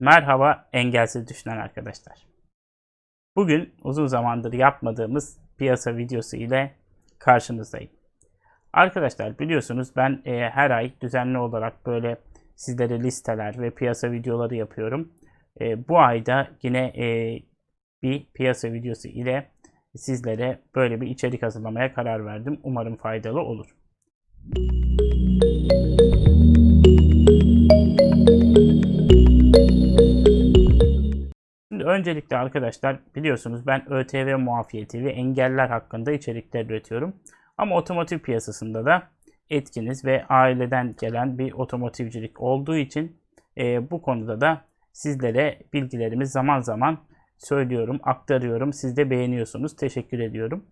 Merhaba engelsiz düşünen arkadaşlar. Bugün uzun zamandır yapmadığımız piyasa videosu ile karşınızdayım. Arkadaşlar biliyorsunuz ben e, her ay düzenli olarak böyle sizlere listeler ve piyasa videoları yapıyorum. E, bu ayda yine e, bir piyasa videosu ile sizlere böyle bir içerik hazırlamaya karar verdim. Umarım faydalı olur. Şimdi öncelikle arkadaşlar biliyorsunuz ben ÖTV muafiyeti ve engeller hakkında içerikler üretiyorum. Ama otomotiv piyasasında da etkiniz ve aileden gelen bir otomotivcilik olduğu için e, bu konuda da sizlere bilgilerimi zaman zaman söylüyorum, aktarıyorum. Siz de beğeniyorsunuz. Teşekkür ediyorum.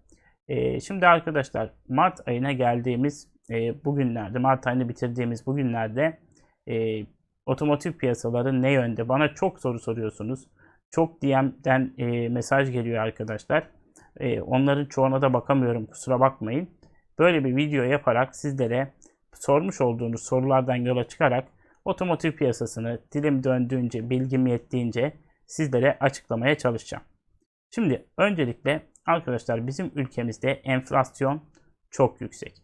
E, şimdi arkadaşlar Mart ayına geldiğimiz e, bugünlerde, Mart ayını bitirdiğimiz bugünlerde e, otomotiv piyasaları ne yönde? Bana çok soru soruyorsunuz. Çok DM'den e, mesaj geliyor arkadaşlar. E, onların çoğuna da bakamıyorum kusura bakmayın. Böyle bir video yaparak sizlere sormuş olduğunuz sorulardan yola çıkarak otomotiv piyasasını dilim döndüğünce, bilgim yettiğince sizlere açıklamaya çalışacağım. Şimdi öncelikle arkadaşlar bizim ülkemizde enflasyon çok yüksek.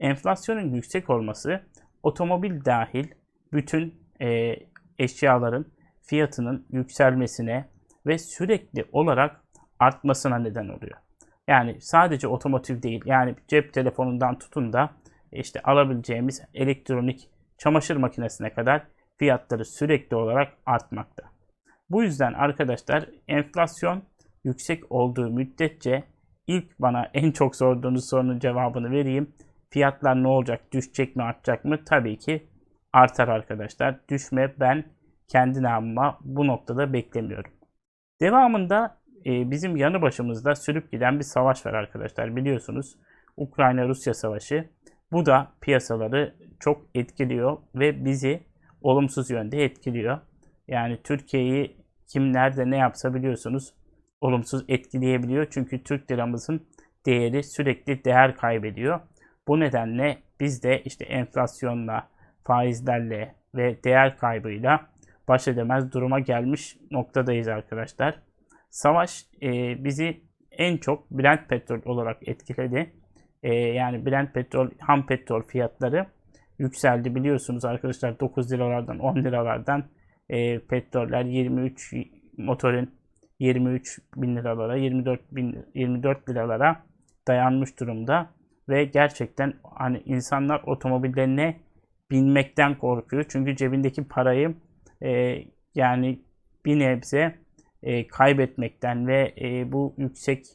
Enflasyonun yüksek olması otomobil dahil bütün e, eşyaların fiyatının yükselmesine ve sürekli olarak artmasına neden oluyor. Yani sadece otomotiv değil yani cep telefonundan tutun da işte alabileceğimiz elektronik çamaşır makinesine kadar fiyatları sürekli olarak artmakta. Bu yüzden arkadaşlar enflasyon yüksek olduğu müddetçe ilk bana en çok sorduğunuz sorunun cevabını vereyim. Fiyatlar ne olacak? Düşecek mi, artacak mı? Tabii ki artar arkadaşlar. Düşme ben kendi namıma bu noktada beklemiyorum. Devamında e, bizim yanı başımızda sürüp giden bir savaş var arkadaşlar biliyorsunuz. Ukrayna-Rusya savaşı. Bu da piyasaları çok etkiliyor ve bizi olumsuz yönde etkiliyor. Yani Türkiye'yi kim nerede ne yapsa biliyorsunuz olumsuz etkileyebiliyor. Çünkü Türk liramızın değeri sürekli değer kaybediyor. Bu nedenle biz de işte enflasyonla, faizlerle ve değer kaybıyla baş edemez duruma gelmiş noktadayız arkadaşlar. Savaş e, bizi en çok Brent petrol olarak etkiledi. E, yani Brent petrol, ham petrol fiyatları yükseldi biliyorsunuz arkadaşlar 9 liralardan 10 liralardan e, petroller 23 motorun 23 bin liralara 24 bin 24 liralara dayanmış durumda ve gerçekten hani insanlar otomobillerine binmekten korkuyor çünkü cebindeki parayı e, yani bir nebze e, kaybetmekten ve e, bu yüksek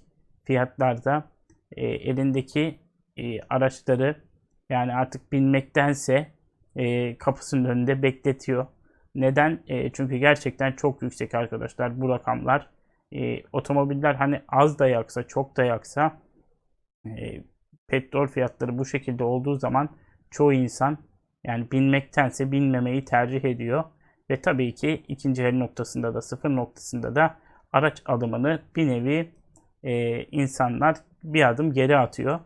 fiyatlarda e, elindeki e, araçları yani artık binmektense e, kapısının önünde bekletiyor. Neden? E, çünkü gerçekten çok yüksek arkadaşlar bu rakamlar. E, otomobiller hani az da yaksa çok da yaksa e, petrol fiyatları bu şekilde olduğu zaman çoğu insan yani binmektense binmemeyi tercih ediyor. Ve tabii ki ikinci el noktasında da sıfır noktasında da araç alımını bir nevi e, insanlar bir adım geri atıyor.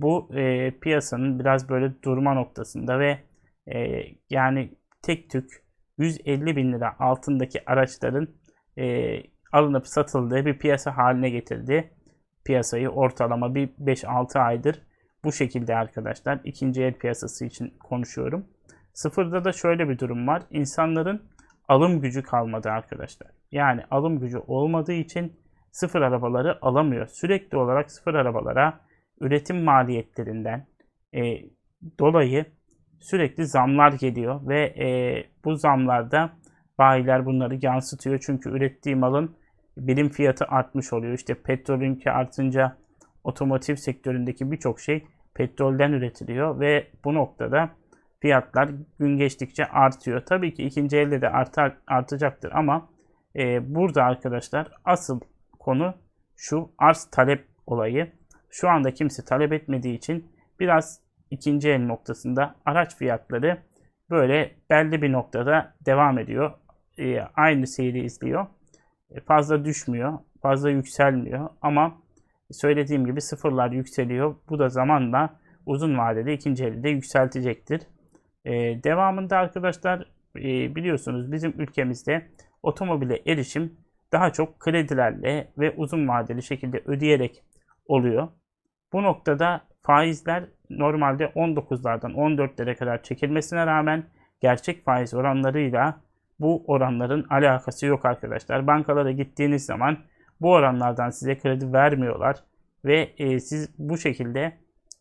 Bu e, piyasanın biraz böyle durma noktasında ve e, yani tek tük 150 bin lira altındaki araçların e, alınıp satıldığı bir piyasa haline getirdi. Piyasayı ortalama bir 5-6 aydır bu şekilde arkadaşlar. ikinci el piyasası için konuşuyorum. Sıfırda da şöyle bir durum var. İnsanların alım gücü kalmadı arkadaşlar. Yani alım gücü olmadığı için sıfır arabaları alamıyor. Sürekli olarak sıfır arabalara üretim maliyetlerinden e, dolayı sürekli zamlar geliyor ve e, bu zamlarda bayiler bunları yansıtıyor. Çünkü ürettiği malın birim fiyatı artmış oluyor. İşte petrolünki artınca otomotiv sektöründeki birçok şey petrolden üretiliyor ve bu noktada fiyatlar gün geçtikçe artıyor. Tabii ki ikinci elde de artar, artacaktır ama e, burada arkadaşlar asıl konu şu arz talep olayı. Şu anda kimse talep etmediği için biraz ikinci el noktasında araç fiyatları böyle belli bir noktada devam ediyor. E, aynı seyri izliyor. E, fazla düşmüyor, fazla yükselmiyor ama söylediğim gibi sıfırlar yükseliyor. Bu da zamanla uzun vadede ikinci elde yükseltecektir. Ee, devamında arkadaşlar e, biliyorsunuz bizim ülkemizde otomobile erişim daha çok kredilerle ve uzun vadeli şekilde ödeyerek oluyor. Bu noktada faizler normalde 19'lardan 14'lere kadar çekilmesine rağmen gerçek faiz oranlarıyla bu oranların alakası yok arkadaşlar. Bankalara gittiğiniz zaman bu oranlardan size kredi vermiyorlar ve e, siz bu şekilde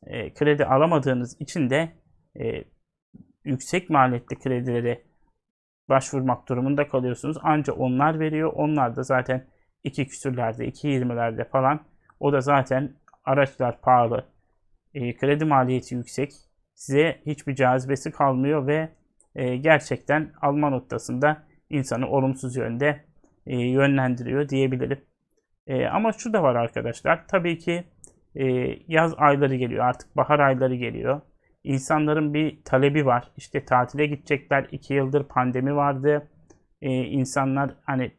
e, kredi alamadığınız için de e, yüksek maliyetli kredilere başvurmak durumunda kalıyorsunuz. Ancak onlar veriyor. Onlar da zaten 2 küsürlerde, 2.20'lerde falan. O da zaten araçlar pahalı. E, kredi maliyeti yüksek. Size hiçbir cazibesi kalmıyor ve e, gerçekten alma noktasında insanı olumsuz yönde e, yönlendiriyor diyebilirim. E, ama şu da var arkadaşlar. Tabii ki e, yaz ayları geliyor. Artık bahar ayları geliyor. İnsanların bir talebi var. İşte tatile gidecekler. İki yıldır pandemi vardı. E, insanlar hani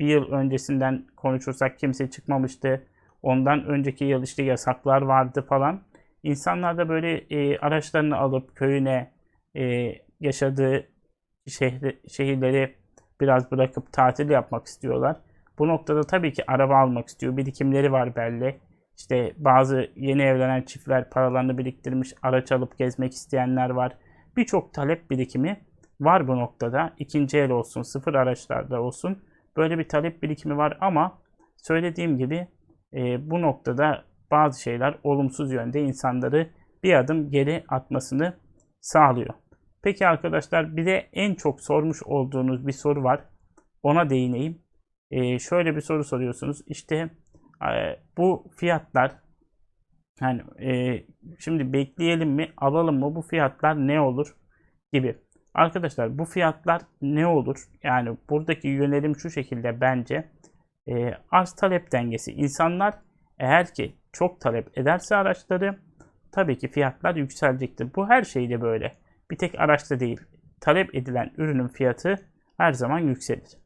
bir yıl öncesinden konuşursak kimse çıkmamıştı. Ondan önceki yıl işte yasaklar vardı falan. İnsanlar da böyle e, araçlarını alıp köyüne e, yaşadığı şehri, şehirleri biraz bırakıp tatil yapmak istiyorlar. Bu noktada tabii ki araba almak istiyor. Birikimleri var belli. İşte bazı yeni evlenen çiftler paralarını biriktirmiş, araç alıp gezmek isteyenler var. Birçok talep birikimi var bu noktada. İkinci el olsun, sıfır araçlarda olsun. Böyle bir talep birikimi var ama söylediğim gibi e, bu noktada bazı şeyler olumsuz yönde insanları bir adım geri atmasını sağlıyor. Peki arkadaşlar bir de en çok sormuş olduğunuz bir soru var. Ona değineyim. Ee, şöyle bir soru soruyorsunuz. İşte e, bu fiyatlar yani e, şimdi bekleyelim mi alalım mı bu fiyatlar ne olur gibi. Arkadaşlar bu fiyatlar ne olur? Yani buradaki yönelim şu şekilde bence e, arz talep dengesi. İnsanlar eğer ki çok talep ederse araçları tabii ki fiyatlar yükselecektir. Bu her şeyde böyle. Bir tek araçta değil. Talep edilen ürünün fiyatı her zaman yükselir.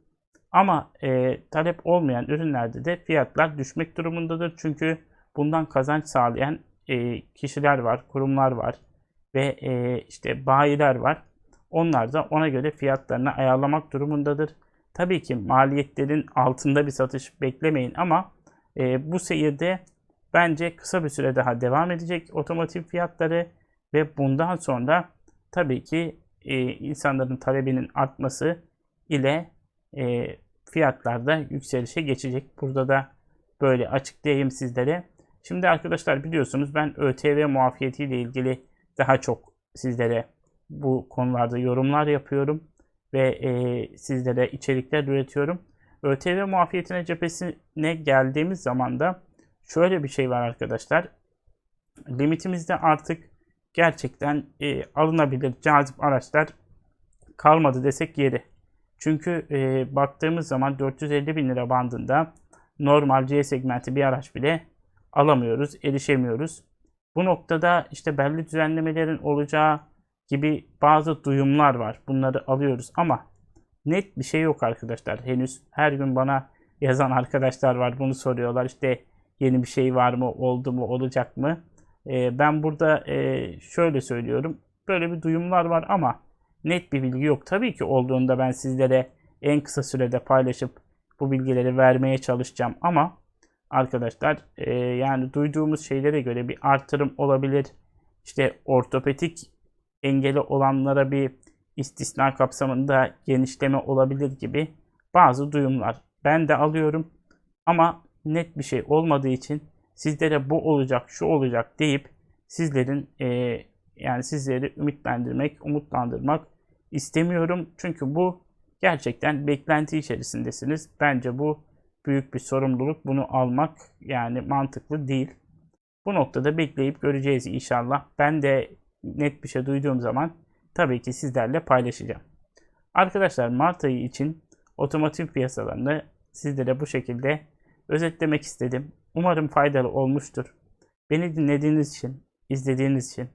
Ama e, talep olmayan ürünlerde de fiyatlar düşmek durumundadır. Çünkü bundan kazanç sağlayan e, kişiler var, kurumlar var ve e, işte bayiler var. Onlar da ona göre fiyatlarını ayarlamak durumundadır. Tabii ki maliyetlerin altında bir satış beklemeyin ama e, bu seyirde bence kısa bir süre daha devam edecek otomotiv fiyatları ve bundan sonra tabii ki e, insanların talebinin artması ile e, fiyatlarda yükselişe geçecek. Burada da böyle açıklayayım sizlere. Şimdi arkadaşlar biliyorsunuz ben ÖTV muafiyeti ile ilgili daha çok sizlere bu konularda yorumlar yapıyorum ve e, sizlere içerikler üretiyorum. ÖTV muafiyetine cephesine geldiğimiz zaman da şöyle bir şey var arkadaşlar. Limitimizde artık gerçekten e, alınabilir cazip araçlar kalmadı desek yeri. Çünkü e, baktığımız zaman 450 bin lira bandında normal C segmenti bir araç bile alamıyoruz, erişemiyoruz. Bu noktada işte belli düzenlemelerin olacağı gibi bazı duyumlar var. Bunları alıyoruz ama net bir şey yok arkadaşlar. Henüz her gün bana yazan arkadaşlar var. Bunu soruyorlar. İşte yeni bir şey var mı, oldu mu, olacak mı? E, ben burada e, şöyle söylüyorum. Böyle bir duyumlar var ama net bir bilgi yok. Tabii ki olduğunda ben sizlere en kısa sürede paylaşıp bu bilgileri vermeye çalışacağım ama arkadaşlar e, yani duyduğumuz şeylere göre bir artırım olabilir. İşte ortopedik engeli olanlara bir istisna kapsamında genişleme olabilir gibi bazı duyumlar. Ben de alıyorum ama net bir şey olmadığı için sizlere bu olacak, şu olacak deyip sizlerin e, yani sizleri ümitlendirmek, umutlandırmak istemiyorum. Çünkü bu gerçekten beklenti içerisindesiniz. Bence bu büyük bir sorumluluk. Bunu almak yani mantıklı değil. Bu noktada bekleyip göreceğiz inşallah. Ben de net bir şey duyduğum zaman tabii ki sizlerle paylaşacağım. Arkadaşlar Mart ayı için otomotiv piyasalarını sizlere bu şekilde özetlemek istedim. Umarım faydalı olmuştur. Beni dinlediğiniz için, izlediğiniz için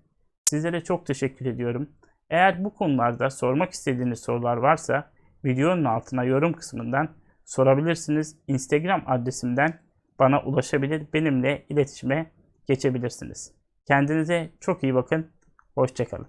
sizlere çok teşekkür ediyorum. Eğer bu konularda sormak istediğiniz sorular varsa videonun altına yorum kısmından sorabilirsiniz. Instagram adresimden bana ulaşabilir, benimle iletişime geçebilirsiniz. Kendinize çok iyi bakın. Hoşçakalın.